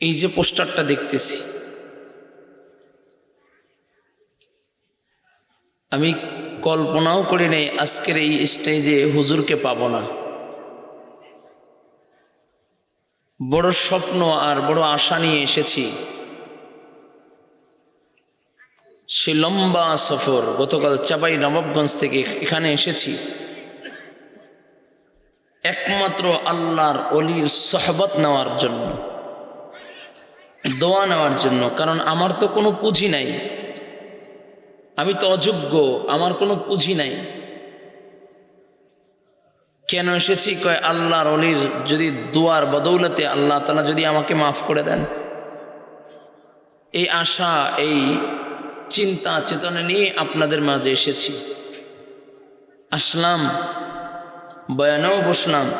এই যে পোস্টারটা দেখতেছি, আমি কল্পনাও করি নাই আজকের এই স্টেজে হুজুরকে পাবো না। বড় স্বপ্ন আর বড় আশা নিয়ে এসেছি। সে লম্বা সফর, গতকাল চাপাই নবাবগঞ্জ থেকে এখানে এসেছি। একমাত্র আল্লাহর অলির সহবত নেওয়ার জন্য। দোয়া নেওয়ার জন্য, কারণ আমার তো কোনো পুঁজি নাই। আমি তো অযোগ্য, আমার কোনো পুঁজি নাই। কেন এসেছি? কয়, আল্লাহর অলির যদি দোয়ার বদৌলতে আল্লাহ তালা যদি আমাকে মাফ করে দেন। এই আশা, এই চিন্তা, চেতনা নিয়ে আপনাদের মাঝে এসেছি। আসলাম, বয়ানেও বসলাম।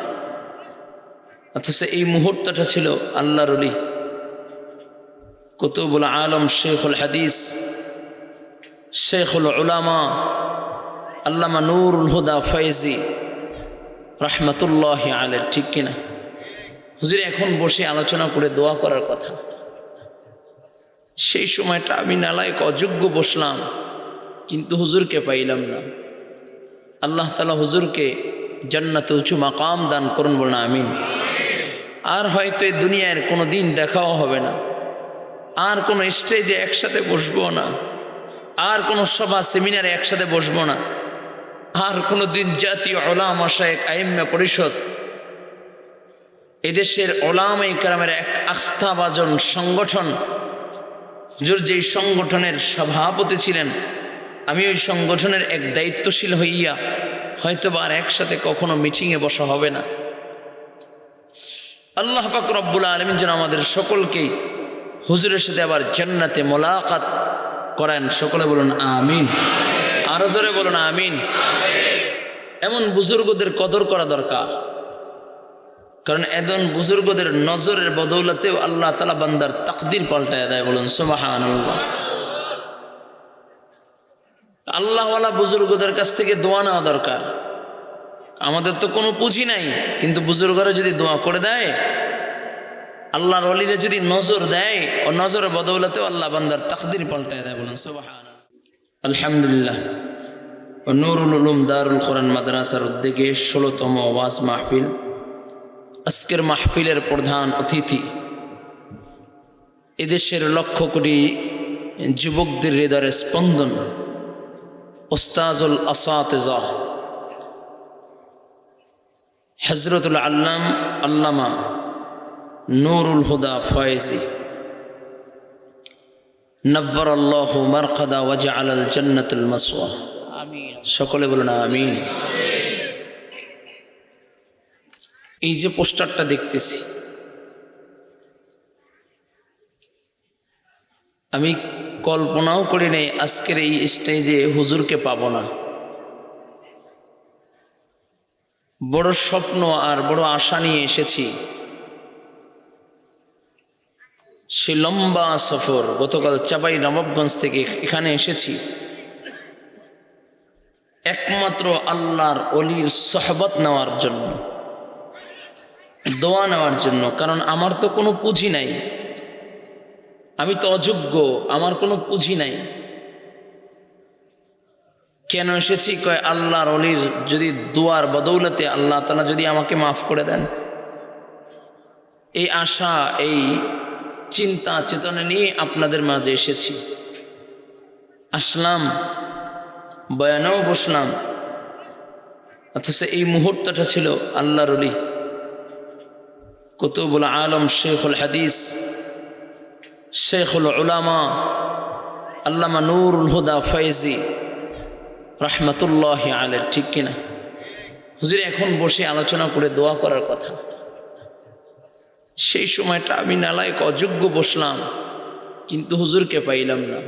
অথচ এই মুহূর্তটা ছিল আল্লাহর অলি। কুতুবুল আলম শেখুল হাদিস, শেখুল উলামা, আল্লামা নুরুল হুদা ফয়েজি রহমতুল্লাহ আলের ঠিক কিনা? হুজুর, এখন বসে আলোচনা করে দোয়া করার কথা। সেই সময়টা আমি নালায়ক অযোগ্য বসলাম, কিন্তু হুজুরকে পাইলাম না। আল্লাহ তালা হুজুরকে জান্নাতে উঁচু মাকাম দান করুন বলুন আমিন। আর হয়তো এই দুনিয়ার কোনো দিন দেখাও হবে না। আর কোনো স্টেজে একসাথে বসবো না। আর কোনো সভা সেমিনারে একসাথে বসবো না। আর কোনো দিন জাতীয় ওলাম আশায়ক আইম্যা পরিষদ, এদেশের ওলাম কারামের এক আস্থাভাজন সংগঠন হুজুর যেই সংগঠনের সভাপতি ছিলেন, আমি ওই সংগঠনের এক দায়িত্বশীল হইয়া হয়তো বা আর একসাথে কখনো মিটিংয়ে বসা হবে না। আল্লাহ পাক রব্বুল আলমিন যেন আমাদের সকলকেই হুজুরের সাথে আবার জান্নাতে মোলাকাত করেন, সকলে বলুন আমিন। আরও জোরে বলুন আমিন। এমন বুজুর্গদের কদর করা দরকার। কারণ এদন বুজুর্গদের নজরের বদৌলতেও আল্লাহ তালা বান্দার তাকদির পাল্টায় দেয় বলুন সুবাহান আল্লাহওয়ালা বুজুর্গদের কাছ থেকে দোয়া নেওয়া দরকার। আমাদের তো কোনো পুঁজি নাই, কিন্তু বুজুর্গরা যদি দোয়া করে দেয় আল্লাহর অলিরে যদি নজর দেয়, ও নজরের বদৌলতেও আল্লাহ বান্দার তাকদির পাল্টায় দেয় বলুন আলহামদুলিল্লাহ, ও নুরুল উলুম দারুল কোরআন মাদ্রাসার উদ্যোগে ষোলোতম ওয়াজ মাহফিল, আজকের মাহফিলের প্রধান অতিথি, এদেশের লক্ষ কোটি যুবকদের হৃদয়ের স্পন্দন, ওস্তাজুল আসাতেজা হজরতুল আল্লাম আল্লামা নুরুল হুদা ফয়েজি নব্বর আল্লাহ মারখাদা ওয়াজা আলাল জন্নতুল মাসওয়া। সকলে বলুন আমিন। এই যে পোস্টারটা দেখতেছি, আমি কল্পনাও করি নাই আজকের এই স্টেজে হুজুরকে পাবো না। বড় স্বপ্ন আর বড় আশা নিয়ে এসেছি। সে লম্বা সফর গতকাল চাপাই নবাবগঞ্জ থেকে এখানে এসেছি। একমাত্র আল্লাহর অলির সহবত নেওয়ার জন্য, দোয়া নেওয়ার জন্য, কারণ আমার তো কোনো পুঁজি নাই। আমি তো অযোগ্য, আমার কোনো পুঁজি নাই। কেন এসেছি? কয়, আল্লাহর অলির যদি দোয়ার বদৌলতে আল্লাহ তালা যদি আমাকে মাফ করে দেন। এই আশা, এই চিন্তা, চেতনা নিয়ে আপনাদের মাঝে এসেছি। আসলাম, বয়ানেও বসলাম। অথচ এই মুহূর্তটা ছিল আল্লাহর অলি কুতুবুল আলম, শেখুল হাদিস, শেখুল উলামা, আল্লামা নুরুল হুদা ফয়েজি রহমতুল্লাহ আলের ঠিক কিনা? হুজুর, এখন বসে আলোচনা করে দোয়া করার কথা। সেই সময়টা আমি নালায়ক অযোগ্য বসলাম, কিন্তু হুজুরকে পাইলাম না।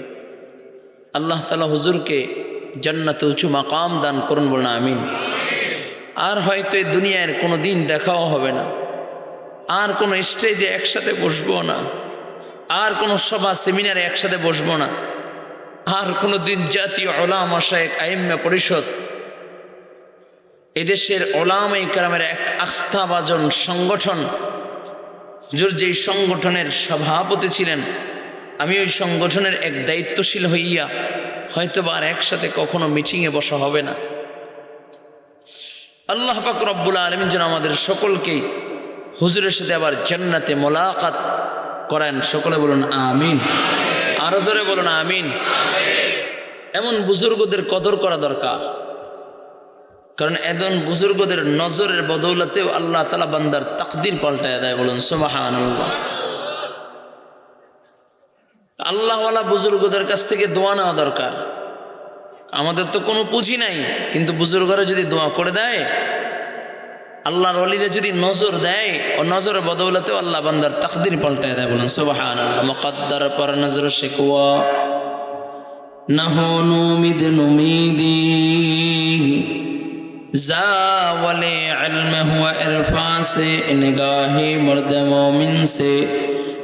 আল্লাহ তালা হুজুরকে জান্নাতে উঁচু মাকাম দান করুন বলুন, আমিন। আর হয়তো এই দুনিয়ার কোনো দিন দেখাও হবে না। আর কোনো স্টেজে একসাথে বসবো না। আর কোনো সভা সেমিনারে একসাথে বসবো না। আর কোনো দিন জাতীয় ওলাম আশায়ক আইম্যা পরিষদ, এদেশের ওলাম কারামের এক আস্থাভাজন সংগঠন হুজুর যেই সংগঠনের সভাপতি ছিলেন, আমি ওই সংগঠনের এক দায়িত্বশীল হইয়া হয়তো বা আর একসাথে কখনো মিটিংয়ে বসা হবে না। আল্লাহ পাক রব্বুল আলমিন যেন আমাদের সকলকেই হুজুরের সাথে আবার জান্নাতে মোলাকাত করেন। সকলে বলুন আমিন। আরও জোরে বলুন আমিন। এমন বুজুর্গদের কদর করা দরকার। কারণ এমন বুজুর্গদের নজরের বদৌলতেও আল্লাহ তালা বান্দার তাকদির পাল্টায় দেয় বলুন সুবাহান আল্লাহওয়ালা বুজুর্গদের কাছ থেকে দোয়া নেওয়া দরকার আমাদের তো কোনো পুঁজি নাই কিন্তু বুজুর্গরা যদি দোয়া করে দেয় আল্লাহর অলিরা যদি নজর দেয় ও নজরের বদৌলতেও আল্লাহ বান্দার তাকদির পাল্টায় দেয় বলুন সুবাহান মকদ্দার পর নজর শেকুয়া نحن نمد نميدي زاول علم ہوا عرفان سے نگاہ مرد مومن سے۔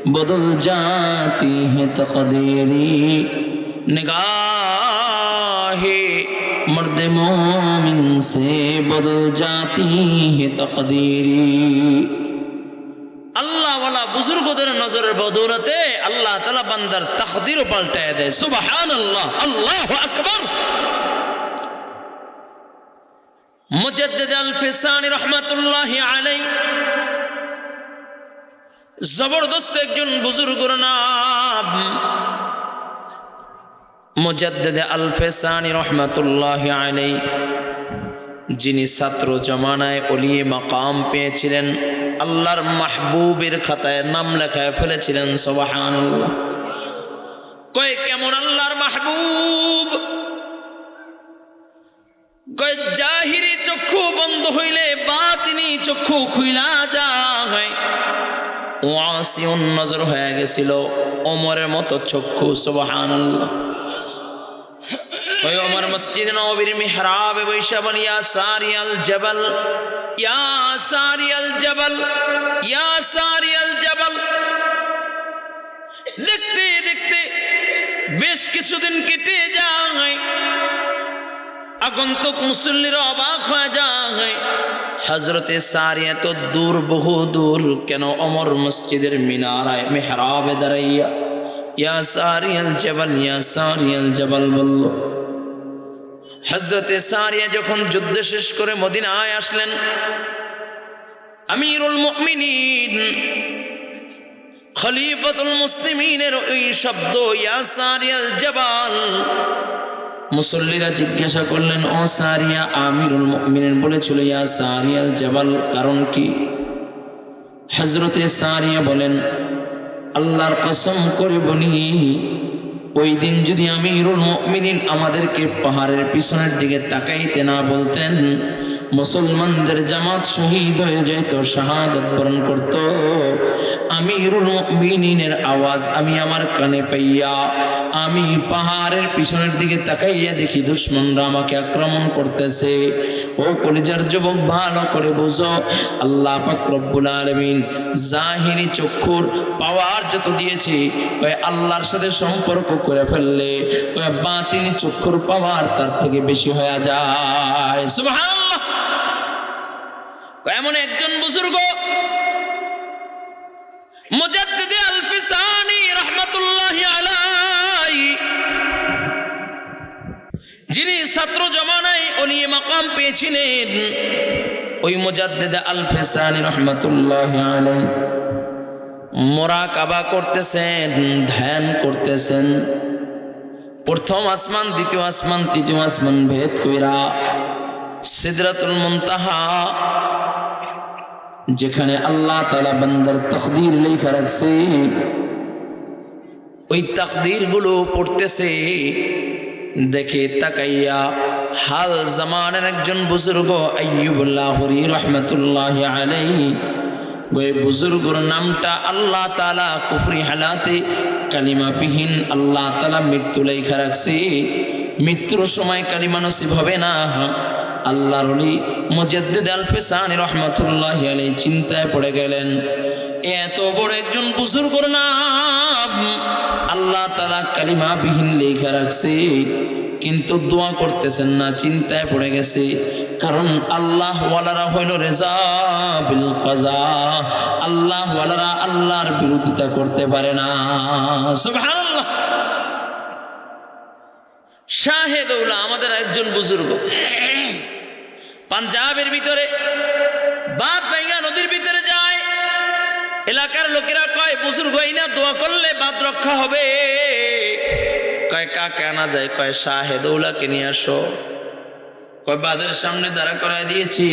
بدل جاتی ہے تقدیری۔ نگاہ مرد مومن سے بدل جاتی ہے تقدیری۔ اللہ والا بزرگ ادھر نظر নজরের اللہ আল্লাহ بندر تقدیر پلٹے دے۔ দেয় اللہ اللہ اکبر۔ জবরদস্ত একজন বুজুর্গর নাম মুজাদ্দিদ আল ফিসানি রহমাতুল্লাহ আলাই যিনি ছাত্র জমানায় অলিয়ে মাকাম পেয়েছিলেন, আল্লাহর মাহবুবের খাতায় নাম লেখায় ফেলেছিলেন সবাহান কয়, কেমন আল্লাহর মাহবুব? জাহিরি চক্ষু বন্ধ হইলে বা তিনি চক্ষু খুইলা যায়। ওয়াসিউন নজর হয়ে গেছিল ওমরের মতো চক্ষু সবাহান ওই ওমর মসজিদ নবীর মিহরাবে বৈশা বলিয়া সারিয়াল জবল, ইয়া সারিয়াল জবল, ইয়া সারিয়াল জবল। দেখতে দেখতে বেশ কিছুদিন কেটে যায়। আগন্তুক মুসল্লির অবাক হয়ে যায়। হজরতে সারিয়া তো দূর, বহু দূর, কেন অমর মসজিদের মিনারায়, মেহরাবে দাঁড়াইয়া, ইয়া সারিয়াল জবল, ইয়া সারিয়াল জবল বলল। হজরতে সারিয়া যখন যুদ্ধ শেষ করে মদিনায় আসলেন, আমিরুল মুমিনিন, খলিফাতুল মুসলিমিনের ওই শব্দ, ইয়া সারিয়াল জবাল মুসল্লিরা জিজ্ঞাসা করলেন, ও সারিয়া, আমিরুল মুমিনিন, বলেছিল, ইয়া সারিয়াল জবাল। কারণ কি? হজরতে সারিয়া বলেন, আল্লাহর কসম করে বনি ওই দিন যদি আমিরুল মুমিনিন আমাদেরকে পাহাড়ের পিছনের দিকে তাকাইতে না বলতেন, মুসলমানদের জামাত শহীদ হয়ে যেত, শাহাদত বরণ করত, আমিরুল মুমিনিনের আওয়াজ আমি আমার কানে পাইয়া আমি পাহাড়ের পিছনের দিকে তাকাইয়া দেখি দুশ্মনরা আমাকে আক্রমণ করতেছে। ও কলিজার যুবক, ভালো করে বুঝো, আল্লাহ পাক রব্বুল আলামিন জাহিরি চক্ষুর পাওয়ার যত দিয়েছে আল্লাহর সাথে সম্পর্ক করে ফেললে বাতিনি চক্ষুর পাওয়ার তার থেকে বেশি হয়ে যায়। এমন একজন বুজুর্গ, মুজাদ্দিদ আলফিসানি রাহমাতুল্লাহি আলাই যিনি ছাত্র জমানায় অলিয়ে মাকাম পেয়েছিলেন, ওই মুজাদ্দিদ আল ফিসানি রহমতুল্লাহ মোরা কাবা করতেছেন, ধ্যান করতেছেন। প্রথম আসমান, দ্বিতীয় আসমান, তৃতীয় আসমান ভেদ কইরা সিদরাতুল মুনতাহা, যেখানে আল্লাহ তালা বান্দার তকদির লেখা রাখছে, ওই তাকদিরগুলো পড়তেছে। দেখে তাকাইয়া, হাল জামানের একজন বুজুর্গ, আইয়ুবুল্লাহরি রহমতুল্লাহ আলাই ওই বুজুর্গর নামটা আল্লাহ তালা কুফরি হালাতে কালিমাবিহীন আল্লাহ তালা মৃত্যু লেখা রাখছে। মৃত্যুর সময় কালিমা নসিব হবে না। আল্লাহর মুজাদ্দিদ আল ফিসানি রহমতুল্লাহ আলাই চিন্তায় পড়ে গেলেন। এত বড় একজন বুজুর্গর নাম। আল্লাহ তালা কালিমা বিহীন লেখা রাখছে, কিন্তু দোয়া করতেছেন না, চিন্তায় পড়ে গেছে। কারণ আল্লাহ ওয়ালারা হইল রেজা বিল কাজা আল্লাহ ওয়ালারা আল্লাহর বিরোধিতা করতে পারে না। শাহেদৌলা আমাদের একজন বুজুর্গ। পাঞ্জাবের ভিতরে, বাদ বাইগা নদীর ভিতরে যায় এলাকার লোকেরা কয়, বুজুর্গ না দোয়া করলে বাদ রক্ষা হবে। কয়, কাকে আনা যায়? কয় শাহেদৌলাকে নিয়ে আসো। কয়, বাদের সামনে দাঁড়া করায় দিয়েছি।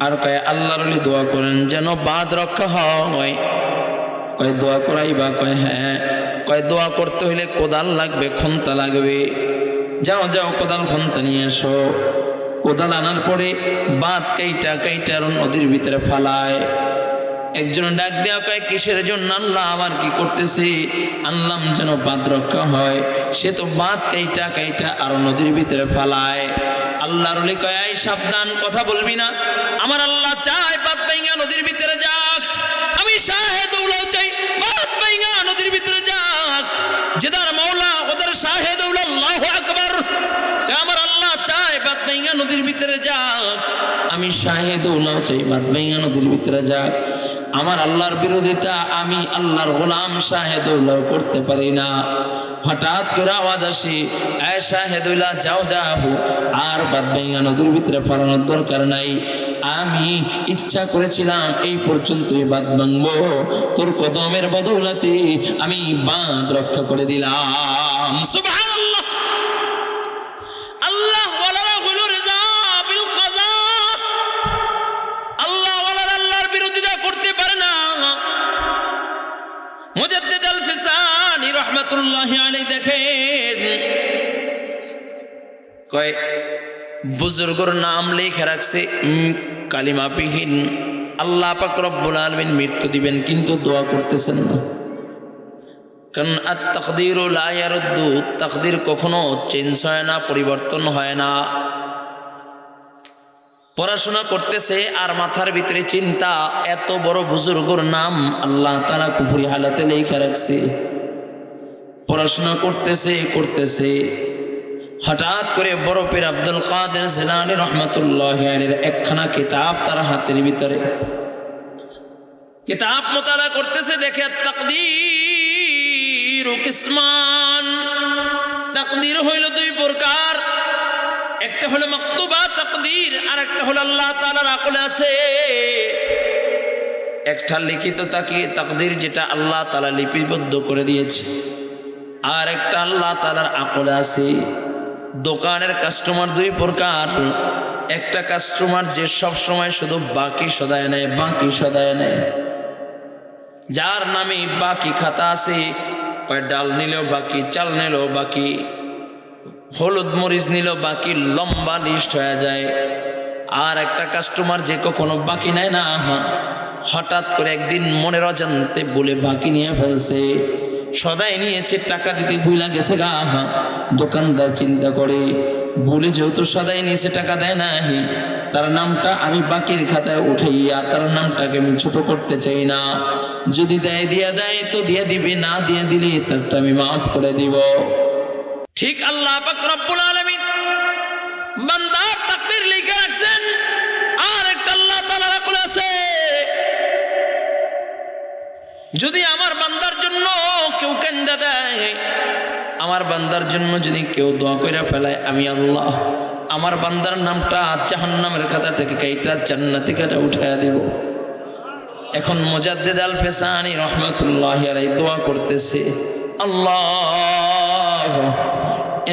আর কয়, আল্লাহর আলী দোয়া করেন যেন বাদ রক্ষা হয়। কয়, দোয়া করাই বা কয় হ্যাঁ। কয়, দোয়া করতে হইলে কোদাল লাগবে, খন্তা লাগবে। যাও যাও, কোদাল, খন্তা নিয়ে এসো কোদাল আনার পরে বাদ কাইটা কাইটা আর নদীর ভিতরে ফালায়। একজন ডাক দেওয়া কয় কিসের জন্য আল্লাহ আবার কি করতেছে? আনলাম যেন বাদ রক্ষা হয়, সে তো বাদ কাইটা কাইটা আর নদীর ভিতরে ফালায়। আল্লাহর কয় সাবধান, কথা বলবি না। আমার আল্লাহ চায় বাদ বাইঙ্গা নদীর ভিতরে যাক। আমি শাহেদ উলাও চাই বাদ বাইঙ্গা নদীর ভিতরে যাক। যেদার মাওলা ওদের শাহেদ আল্লাহ আকবার। আমার আল্লাহ চায়, বাদ বাইঙ্গা নদীর ভিতরে যাক। আমি শাহেদ উলাও চাই, বাদ বাইঙ্গা নদীর ভিতরে যাক। আমার আল্লাহর বিরোধিতা আমি আল্লাহর গোলাম শাহেদ শাহেদুল্লাহ করতে পারি না। হঠাৎ করে আওয়াজ আসে শাহেদুল্লাহ যাও যাও। আর বাদ ভাইয়া নদীর ভিতরে ফলানোর দরকার নাই। আমি ইচ্ছা করেছিলাম এই পর্যন্তই বাদ ভাঙবো। তোর কদমের বদৌলাতে আমি বাঁধ রক্ষা করে দিলাম। সুবহানাল্লাহ। কয় বুজুর্গর নাম আল্লাহ পাক রব্বুল মৃত্যু দিবেন কিন্তু দোয়া করতেছেন না। কারণ আর তকদির ও লায়ারুদ্দু তকদির কখনো চেঞ্জ হয় না, পরিবর্তন হয় না। পড়াশোনা করতেছে আর মাথার ভিতরে চিন্তা, এত বড় বুজুর্গর নাম আল্লাহ তালা কুফুরি হালাতে লেখা রাখছে। পড়াশোনা করতেছে করতেছে। হঠাৎ করে বরফের আব্দুল কাদের জেলানি রহমতুল্লাহ একখানা কিতাব তার হাতের ভিতরে। কিতাব মোতালা করতেছে, দেখে তাকদির। কিসমান। তাকদির হইল দুই প্রকার। একটা হলো মক্তুবা তাকদির আর একটা হলো আল্লাহ তাআলার আকলে আছে। একটা লিখিত তাকি, তাকদির যেটা আল্লাহ তাআলা লিপিবদ্ধ করে দিয়েছে আর একটা আল্লাহ তাআলার আকলে আছে। দোকানের কাস্টমার দুই প্রকার। একটা কাস্টমার যে সব সময় শুধু বাকি সদায় নেয়, বাকি সদায় নেয়। যার নামে বাকি খাতা আছে ডাল নিলেও বাকি, চাল নিলেও বাকি, হলুদ মরিচ নিল বাকি, লম্বা লিস্ট হয়ে যায়। আর একটা কাস্টমার যে কখনো বাকি নেয় না, হঠাৎ করে একদিন মনের অজান্তে বলে বাকি নিয়ে ফেলছে। সদাই নিয়েছে, টাকা দিতে ভুলা গেছে গা। দোকানদার চিন্তা করে, বলে যেহেতু সদাই নিয়েছে, টাকা দেয় না তার নামটা আমি বাকির খাতায় উঠাইয়া, তার নামটাকে আমি ছোট করতে চাই না। যদি দেয়, দিয়া দেয়, তো দিয়ে দিবে, না দিয়ে দিলে তারটা আমি মাফ করে দিব। ঠিক আল্লাহ রব্বুল আলামিন বান্দার তাকদীর লিখে রাখছেন, আর একটা আল্লাহ তাআলা রাখলে আছে। যদি আমার বান্দার জন্য কেউ কেন্দা দেয়, আমার বান্দার জন্য যদি কেউ দোয়া করে ফেলায়, আমি আল্লাহ আমার বান্দার নামটা জাহান্নামের খাতা থেকে কাইটা জান্নাতি কাটা উঠাইয়া দেব। এখন মুজাদ্দিদ আল ফেসানি রহমতুল্লাহ আলাই দোয়া করতেছে। আল্লাহ,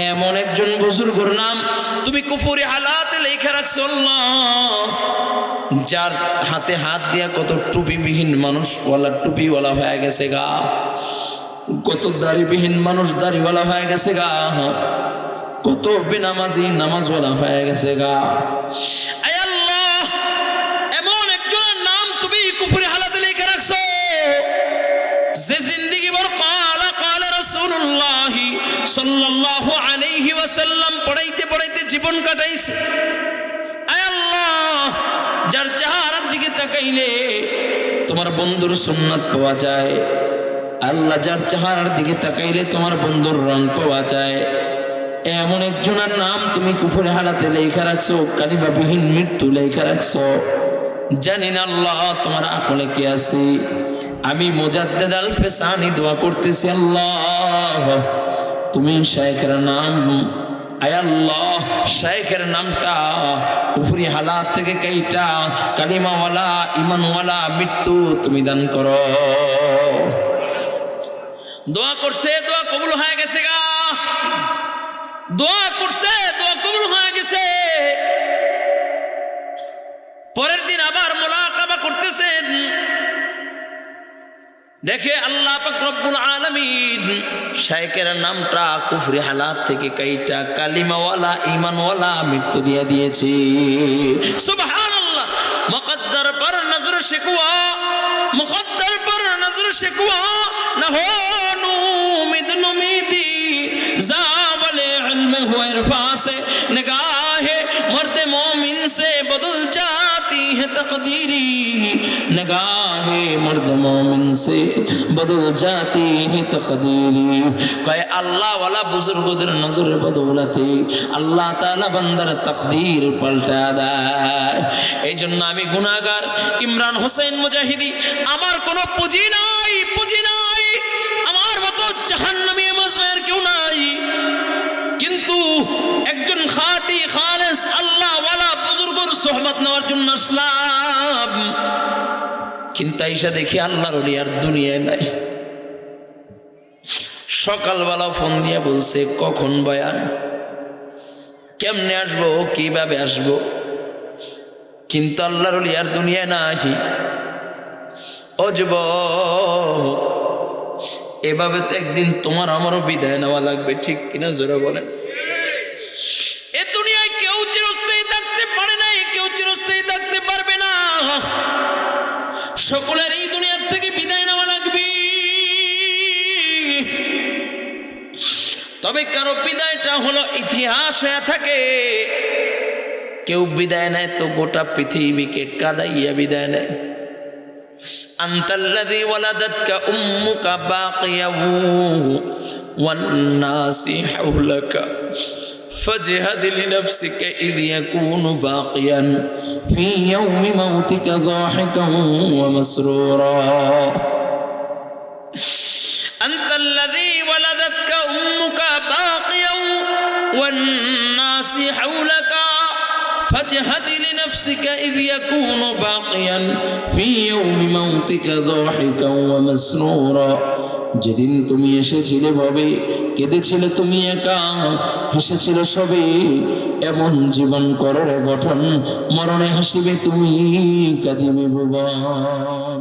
এমন একজন বুজুর্গর নাম তুমি কুফুরি হালাতে লেখা রাখছো যার হাতে হাত দিয়া কত টুপিবিহীন মানুষ ওয়ালা টুপিওয়ালা হয়ে গেছে গা। কত দাড়িবিহীন মানুষ দাড়িওয়ালা হয়ে গেছে গা। কত বেনামাজি নামাজওয়ালা হয়ে গেছে গা। সাল্লাল্লাহু আলাইহি ওয়াসাল্লাম পড়াইতে পড়াইতে জীবন কাটাইছে। আল্লাহ, যার চেহারার দিকে তাকাইলে তোমার বন্ধুর সুন্নাত পাওয়া যায়। আল্লাহ যার চেহারার দিকে তাকাইলে তোমার বন্ধুর রং পাওয়া যায়। এমন একজনের নাম তুমি কুফুরে হালাতে লেখা রাখছো, কালিমাবিহীন মৃত্যু লেখা রাখছো। জানি না আল্লাহ, তোমার আকলে কে আছে? আমি মোজাদ্দেদ আল ফেসানি দোয়া করতেছি, আল্লাহ। তুমি শেখের নাম, আয় আল্লাহ, শাইখের নামটা কুফরি হালাত থেকে কেইটা, কালিমাওয়ালা ইমানওয়ালা মৃত্যু তুমি দান করো। দোয়া করছে, দোয়া কবুল হয়ে গেছে গা। দোয়া করছে, দোয়া কবুল হয়ে গেছে। পরের দিন আবার মোলাকাবা করতেছেন। দেখে আল্লাহ রব্বুল আলমিন শাইকের নামটা কুফরি হালাত থেকে কাইটা কালিমাওয়ালা ইমানওয়ালা মৃত্যু দিয়ে দিয়েছি। সুবহানাল্লাহ। মুখদ্দার পর নজর শিকুয়া পর নজর না হো है तकदीरी, निगाहें मर्द मोमिन से बदल जाती है तकदीरी। कहे, अल्लाह वाला बुजुर्गদের নজরে বদৌলতে আল্লাহ তাআলা বান্দার তাকদীর পাল্টা দেয় এই জন্য আমি গুনাহগার ইমরান হোসেন মুজাহিদি আমার কোনো পুঁজি নাই পুঁজি আসলাম কিন্তু আইসা দেখি আল্লাহর ওলি আর দুনিয়ায় নাই। সকালবেলা ফোন দিয়ে বলছে, কখন বয়ান? কেমনে আসব? কীভাবে আসব? কিন্তু আল্লাহর ওলি আর দুনিয়ায় ও যুবক, এভাবে তো একদিন তোমার আমারও বিদায় নেওয়া লাগবে, ঠিক কিনা জোরে বলেন? এ দুনিয়ায় কেউ চিরস্থায়ী থাকতে পারে নাই, কেউ চিরস্থায়ী থাকতে পারবে না সকলের এই দুনিয়ার থেকে বিদায় নেওয়া লাগবে তবে কারো বিদায়টা হলো ইতিহাস হয়ে থাকে কেউ বিদায় নেয় তো গোটা পৃথিবীকে কাদাইয়া বিদায় নেয় أنت الذي ولدتك أمك باقيا والناس حولك فاجهد لنفسك إذ يكون باقيا في يوم موتك ضاحكا ومسرورا. أنت الذي ولدتك أمك باقيا والناس حولك فاجهد لنفسك إذ يكون باقيا في يوم موتك ضاحكا ومسرورا যেদিন তুমি এসেছিলে ভাবে কেঁদেছিলে তুমি একা হেসেছিল সবে এমন জীবন কররে গঠন মরণে হাসিবে তুমি কাঁদিবে ভুবন